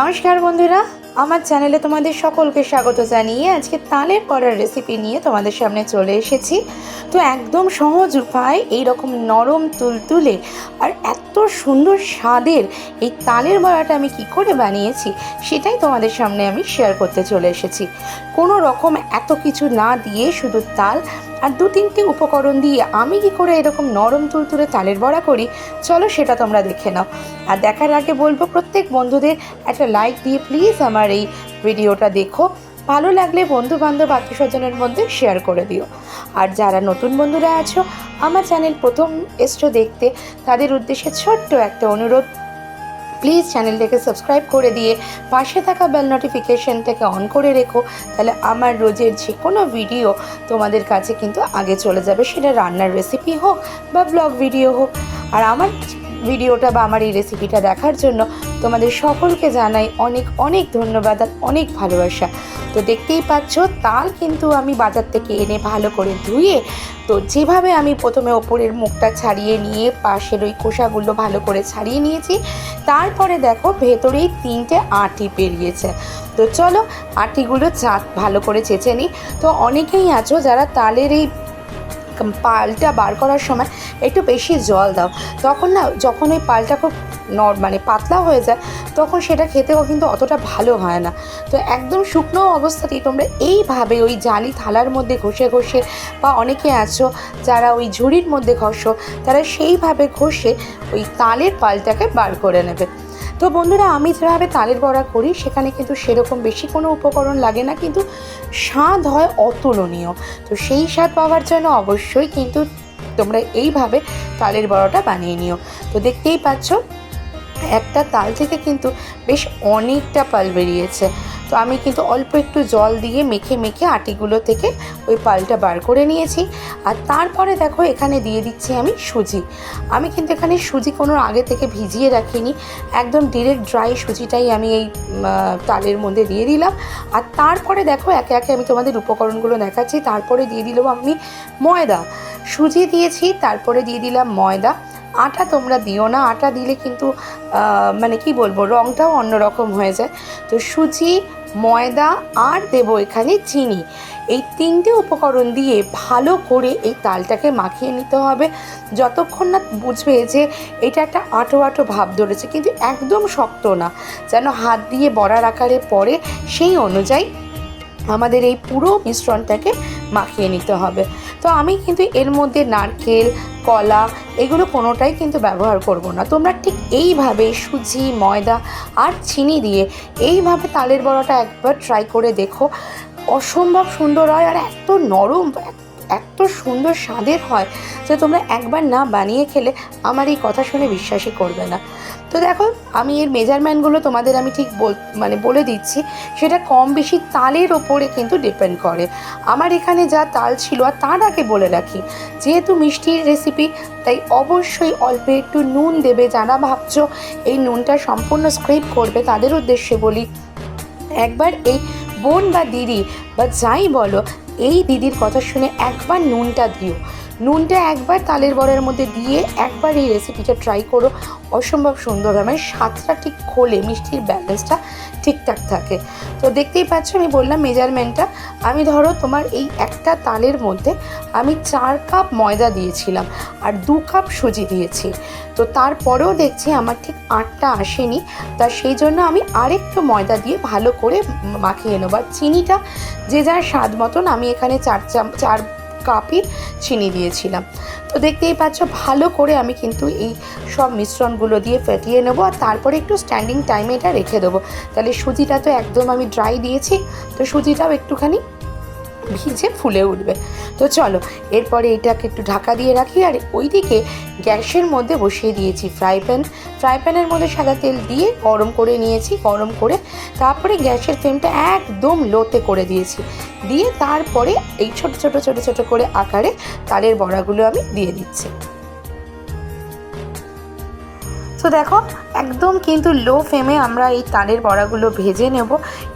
নমস্কার বন্ধুরা, আমার চ্যানেলে তোমাদের সকলকে স্বাগত জানিয়ে আজকে তালের বড়ার রেসিপি নিয়ে তোমাদের সামনে চলে এসেছি। তো একদম সহজ উপায় এই রকম নরম তুলতুলে আর এত সুন্দর স্বাদের এই তালের বড়াটা আমি কি করে বানিয়েছি সেটাই তোমাদের সামনে আমি শেয়ার করতে চলে এসেছি। কোনো রকম এত কিছু না দিয়ে শুধু তাল আর দু তিনটে উপকরণ দিয়ে আমি কি করে এরকম নরম তুলতুলে তালের বড়া করি? চলো সেটা তোমরা দেখে নাও। আর দেখার আগে বলব, প্রত্যেক বন্ধুদের একটা লাইক দিয়ে প্লিজ আমার এই ভিডিওটা দেখো। ভালো লাগলে বন্ধু বান্ধব আত্মীয় স্বজনের মধ্যে শেয়ার করে দিও। আর যারা নতুন বন্ধুরা আছো, আমার চ্যানেল প্রথম এসছো দেখতে, তাদের উদ্দেশ্যে ছোট্ট একটা অনুরোধ। প্লিজ চ্যানেলটাকে সাবস্ক্রাইব করে দিয়ে পাশে থাকা বেল নোটিফিকেশনটাকে অন করে রেখো। তাহলে আমার রোজের যে কোনো ভিডিও তোমাদের কাছে কিন্তু আগে চলে যাবে। সেটা রান্নার রেসিপি হোক বা ব্লগ ভিডিও হোক। আর আমার ভিডিওটা বা আমার এই রেসিপিটা দেখার জন্য তোমাদের সকলকে জানাই অনেক অনেক ধন্যবাদ আর অনেক ভালোবাসা। তো দেখতেই পাচ্ছ, তাল কিন্তু আমি বাজার থেকে এনে ভালো করে ধুয়ে, তো যেভাবে আমি প্রথমে ওপরের মুখটা ছাড়িয়ে নিয়ে, পাশের ওই খোসাগুলো ভালো করে ছাড়িয়ে নিয়েছি, তারপরে দেখো ভেতরেই তিনটে আটি বেরিয়েছে। তো চলো আটিগুলো চাঁদ ভালো করে চেঁচে নিই। তো অনেকেই আছো যারা তালের এই পালটা বার করার সময় একটু বেশি জল দাও। তখন না যখন ওই পালটা খুব নর মানে পাতলা হয়ে যায়, তখন সেটা খেতেও কিন্তু অতটা ভালো হয় না। তো একদম শুকনো অবস্থাতেই তোমরা এইভাবে ওই জালি থালার মধ্যে ঘষে ঘষে বা অনেকে আছো যারা ওই ঝুড়ির মধ্যে ঘষো, তারা সেইভাবে ঘষে ওই তালের পালটাকে বার করে নেবে। তো বন্ধুরা, আমি যেভাবে তালের বড়া করি, সেখানে কিন্তু সেরকম বেশি কোনো উপকরণ লাগে না, কিন্তু স্বাদ হয় অতুলনীয়। তো সেই স্বাদ পাওয়ার জন্য অবশ্যই কিন্তু তোমরা এইভাবে তালের বড়াটা বানিয়ে নিও। তো দেখতেই পাচ্ছ একটা তাল থেকে কিন্তু বেশ অনেকটা পাল বেরিয়েছে। তো আমি কিন্তু অল্প একটু জল দিয়ে মেখে মেখে আটিগুলো থেকে ওই পালটা বার করে নিয়েছি। আর তারপরে দেখো এখানে দিয়ে দিচ্ছি আমি সুজি। আমি কিন্তু এখানে সুজি কোনো আগে থেকে ভিজিয়ে রাখিনি। একদম ডিরেক্ট ড্রাই সুজিটাই আমি এই তালের মধ্যে দিয়ে দিলাম। আর তারপরে দেখো একে একে আমি তোমাদের উপকরণগুলো দেখাচ্ছি। তারপরে দিয়ে দিলাম আমি ময়দা। সুজি দিয়েছি, তারপরে দিয়ে দিলাম ময়দা। আটা তোমরা দিও না, আটা দিলে কিন্তু মানে কি বলব রঙটাও অন্যরকম হয়ে যায়। তো সুজি, ময়দা আর দেবো এখানে চিনি। এই তিনটে উপকরণ দিয়ে ভালো করে এই তালটাকে মাখিয়ে নিতে হবে। যতক্ষণ না বুঝবে যে এটা একটা আটো আটো ভাব ধরেছে, কিন্তু একদম শক্ত না। যেন হাত দিয়ে বড়ার আকারে পড়ে, সেই অনুযায়ী আমাদের এই পুরো মিশ্রণটাকে মাখিয়ে নিতে হবে। তো আমি কিন্তু এর মধ্যে নারকেল, কলা এগুলো কোনোটাই কিন্তু ব্যবহার করব না। তোমরা ঠিক এইভাবে সুজি, ময়দা আর চিনি দিয়ে এইভাবে তালের বড়াটা একবার ট্রাই করে দেখো। অসম্ভব সুন্দর হয় আর এত নরম এত সুন্দর স্বাদের হয় যে তোমরা একবার না বানিয়ে খেলে আমার এই কথা শুনে বিশ্বাসই করবে না। তো দেখো, আমি এর মেজারমেন্টগুলো তোমাদের আমি ঠিক বল মানে বলে দিচ্ছি। সেটা কম বেশি তালের ওপরে কিন্তু ডিপেন্ড করে। আমার এখানে যা তাল ছিল, আর তার আগে বলে রাখি, যেহেতু মিষ্টির রেসিপি তাই অবশ্যই অল্প একটু নুন দেবে যারা ভাবছ। এই নুনটা সম্পূর্ণ স্ক্রিপ করবে তাদের উদ্দেশ্যে বলি, একবার এই বোন বা দিদি বা যাই বলো এই দিদির কথা শুনে একবার নুনটা দিও। নুনটা একবার তালের বড়ার মধ্যে দিয়ে একবার এই রেসিপিটা ট্রাই করো। অসম্ভব সুন্দর হয় মানে স্বাদটা ঠিক খোলে, মিষ্টির ব্যালেন্সটা ঠিকঠাক থাকে। তো দেখতেই পাচ্ছ, আমি বললাম মেজারমেন্টটা আমি ধরো তোমার এই একটা তালের মধ্যে আমি চার কাপ ময়দা দিয়েছিলাম আর দু কাপ সুজি দিয়েছি। তো তারপরেও দেখছি আমার ঠিক আটটা আসেনি, তা সেই জন্য আমি আরেকটু ময়দা দিয়ে ভালো করে মাখিয়ে নেব। আর চিনিটা যে যার স্বাদ মতন আমি এখানে চার চাম, চার কাপই চিনি দিয়েছিলাম। তো দেখতেই পাচ্ছ, ভালো করে আমি কিন্তু এই সব মিশ্রণগুলো দিয়ে ফেটিয়ে নেব আর তারপরে একটু স্ট্যান্ডিং টাইমে এটা রেখে দেবো। তাহলে সুজিটা তো একদম আমি ড্রাই দিয়েছি, তো সুজিটাও একটুখানি ভিজে ফুলে উঠবে। তো চলো, এরপরে এটাকে একটু ঢাকা দিয়ে রাখি আর ওইদিকে গ্যাসের মধ্যে বসিয়ে দিয়েছি ফ্রাই প্যান। ফ্রাই প্যানের মধ্যে সাদা তেল দিয়ে গরম করে নিয়েছি, গরম করে তারপরে গ্যাসের ফ্লেমটা একদম লোতে করে দিয়েছি। দিয়ে তারপরে এই ছোট ছোট ছোট ছোট করে আকারে তালের বড়াগুলো আমি দিয়ে দিচ্ছি। তো দেখো, একদম কিন্তু লো ফ্লেমে আমরা এই তালের বড়াগুলো ভেজে নেব।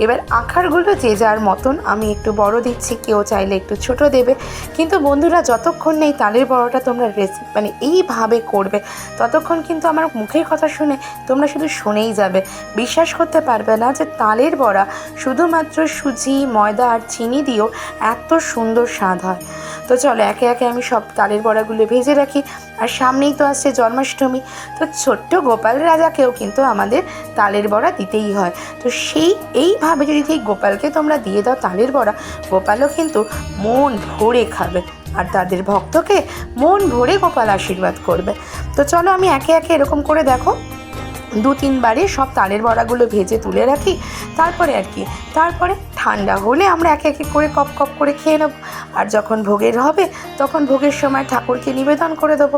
এবার আখারগুলো যে যার মতন, আমি একটু বড় দিচ্ছি, কেউ চাইলে একটু ছোট দেবে। কিন্তু বন্ধুরা, যতক্ষণ নেই তালের বড়াটা তোমরা রেসিপি মানে এইভাবে করবে, ততক্ষণ কিন্তু আমার মুখের কথা শুনে তোমরা শুধু শুনেই যাবে। বিশ্বাস করতে পারবে না যে তালের বড়া শুধুমাত্র সুজি, ময়দা আর চিনি দিয়েও এত সুন্দর স্বাদ হয়। তো চলো, একে একে আমি সব তালের বড়াগুলো ভেজে রাখি। আর সামনেই তো আসছে জন্মাষ্টমী। তো ছোট্ট গোপাল রাজাকেও কিন্তু আমাদের তালের বড়া দিতেই হয়। তো সেই, এইভাবে যদি এই গোপালকে তোমরা দিয়ে দাও তালের বড়া, গোপালও কিন্তু মন ভরে খাবে। আর তাদের ভক্তকে মন ভরে গোপাল আশীর্বাদ করবে। তো চলো আমি একে একে এরকম করে দেখো। দু তিনবারে সব তালের বড়াগুলো ভেজে তুলে রাখি। তারপরে আর কি, তারপরে ঠান্ডা হলে আমরা একে একে করে কপ কপ করে খেয়ে নেব। আর যখন ভোগের হবে, তখন ভোগের সময় ঠাকুরকে নিবেদন করে দেবো।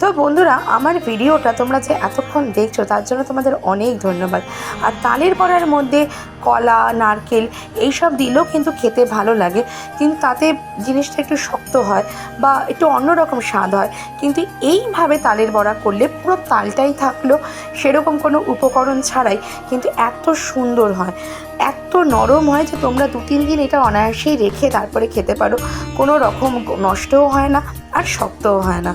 তো বন্ধুরা, আমার ভিডিওটা তোমরা যে এতক্ষণ দেখছ, তার জন্য তোমাদের অনেক ধন্যবাদ। আর তালের বড়ার মধ্যে কলা, নারকেল এইসব দিলেও কিন্তু খেতে ভালো লাগে। কিন্তু তাতে জিনিসটা একটু শক্ত হয় বা একটু অন্যরকম স্বাদ হয়। কিন্তু এইভাবে তালের বড়া করলে পুরো তালটাই থাকল, সেরকম কোনো উপকরণ ছাড়াই কিন্তু এত সুন্দর হয়। এত নরম হয় যে তোমরা দু, তিন দিন এটা অনায়াসেই রেখে তারপরে খেতে পারো। কোনো রকম নষ্টও হয় না আর শক্তও হয় না।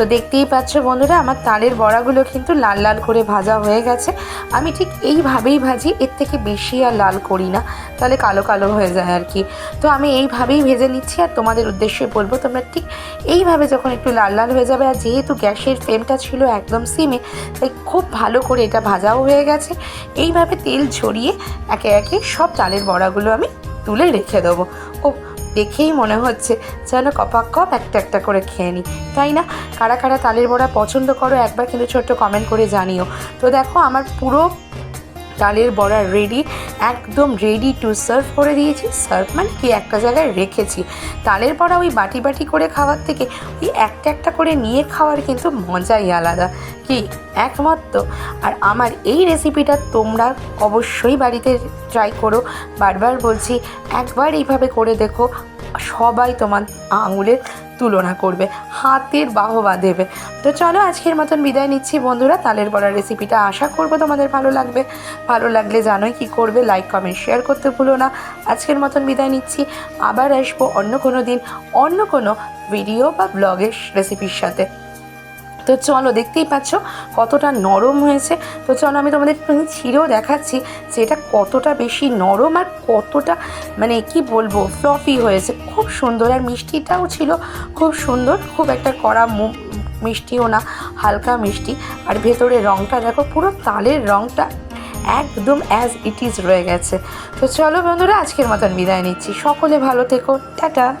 তো দেখতেই পাচ্ছ বন্ধুরা, আমার তালের বড়াগুলো কিন্তু লাল লাল করে ভাজা হয়ে গেছে। আমি ঠিক এইভাবেই ভাজি, এর থেকে বেশি আর লাল করি না, তাহলে কালো কালো হয়ে যায় আর কি। তো আমি এইভাবেই ভেজে নিচ্ছি আর তোমাদের উদ্দেশ্যে বলব, তোমরা ঠিক এইভাবে যখন একটু লাল লাল হয়ে যাবে, আর যেহেতু গ্যাসের ফ্লেমটা ছিল একদম সিমে, তাই খুব ভালো করে এটা ভাজাও হয়ে গেছে। এইভাবে তেল ঝরিয়ে একে একে সব তালের বড়াগুলো আমি তুলে রেখে দেবো। ও দেখেই মনে হচ্ছে যেন কপাক কপ একটা একটা করে খেয়ে নিই তাই না? কারা কারা তালের বড়া পছন্দ করো একবার কিন্তু ছোট্ট কমেন্ট করে জানিও। তো দেখো, আমার পুরো তালের বড়া রেডি একদম রেডি টু সার্ভ করে দিয়েছি। সার্ভ মানে কি? একটা জায়গায় রেখেছি। তালের বড়া ওই বাটি বাটি করে খাওয়ার থেকে ওই একটা একটা করে নিয়ে খাওয়ার কিন্তু মজাই আলাদা। কি? একমত? তো আর আমার এই রেসিপিটা তোমরা অবশ্যই বাড়িতে ট্রাই করো। বারবার বলছি, একবার এইভাবে করে দেখো। সবাই তোমার আঙুলের তুলনা করবে, হাতের বাহবা দেবে। তো চলো আজকের মতন বিদায় নিচ্ছি বন্ধুরা, তালের বড়ার রেসিপিটা আশা করব তোমাদের ভালো লাগবে। ভালো লাগলে জানোই কি করবে লাইক কমেন্ট শেয়ার করতে ভুলো না। আজকের মতন বিদায় নিচ্ছি, আবার আসব অন্য কোনো দিন, অন্য কোনো ভিডিও বা ব্লগের রেসিপির সাথে। তো চলো, দেখতেই পাচ্ছ কতটা নরম হয়েছে। তো চলো, আমি তোমাদের একটুখানি ছিঁড়েও দেখাচ্ছি যে এটা কতটা বেশি নরম আর কতটা মানে কি বলব ফ্লফি হয়েছে। খুব সুন্দর আর মিষ্টিটাও ছিল। খুব সুন্দর, খুব একটা কড়া মু- মিষ্টিও না, হালকা মিষ্টি। আর ভেতরে রঙটা দেখো, পুরো তালের রঙটা একদম অ্যাজ ইট ইজ রয়ে গেছে। তো চলো বন্ধুরা, আজকের মতন বিদায় নিচ্ছি। সকলে ভালো থেকো। টাটা।